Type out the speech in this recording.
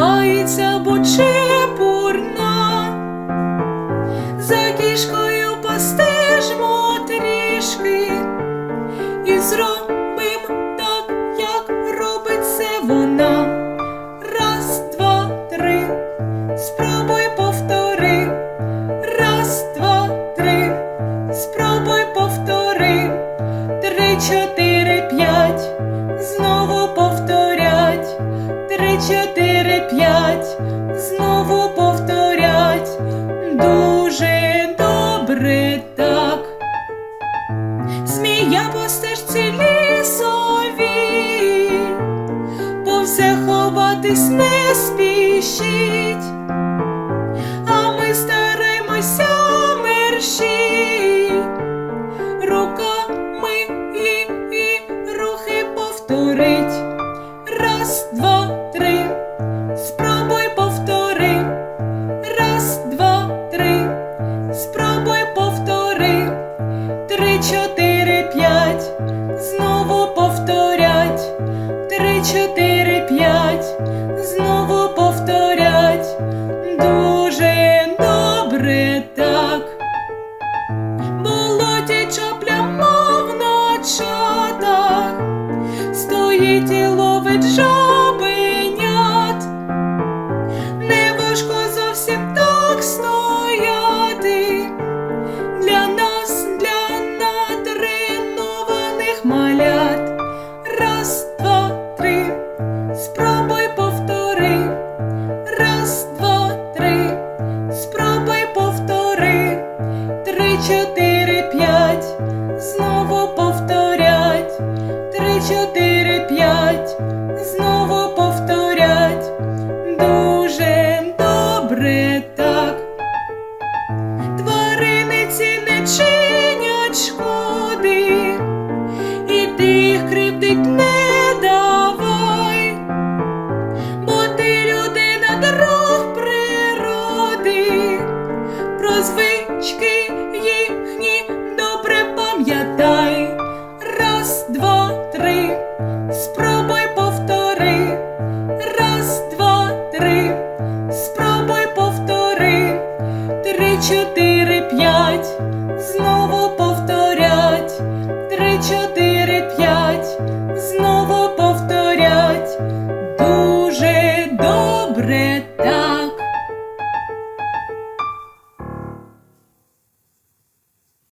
Мається бучепурна, за кішкою постежмо трішки і зробим так, як робить це вона. Раз, два, три, спробуй повтори, раз, два, три, спробуй повтори, три, чотири, п'ять, знову повторять, три, чотири повторять, знову повторять, дуже добре так. змія по стежці лісові, повсе ховатись не спішить, а ми стараємося мерщі руками і, і рухи повторить. п'ять, знову повторять, три, чотири, п'ять, знову повторять. Дуже добре так. Болоті чапля мов на чатах стоїть. чотири, п'ять, знову повторять, три, чотири, п'ять, знову повторять. Дуже добре так. Твариниці не чинять шкоди, і тих кривдить не давай, бо ти людина дорог природи, про звички. чотири, п'ять знову по.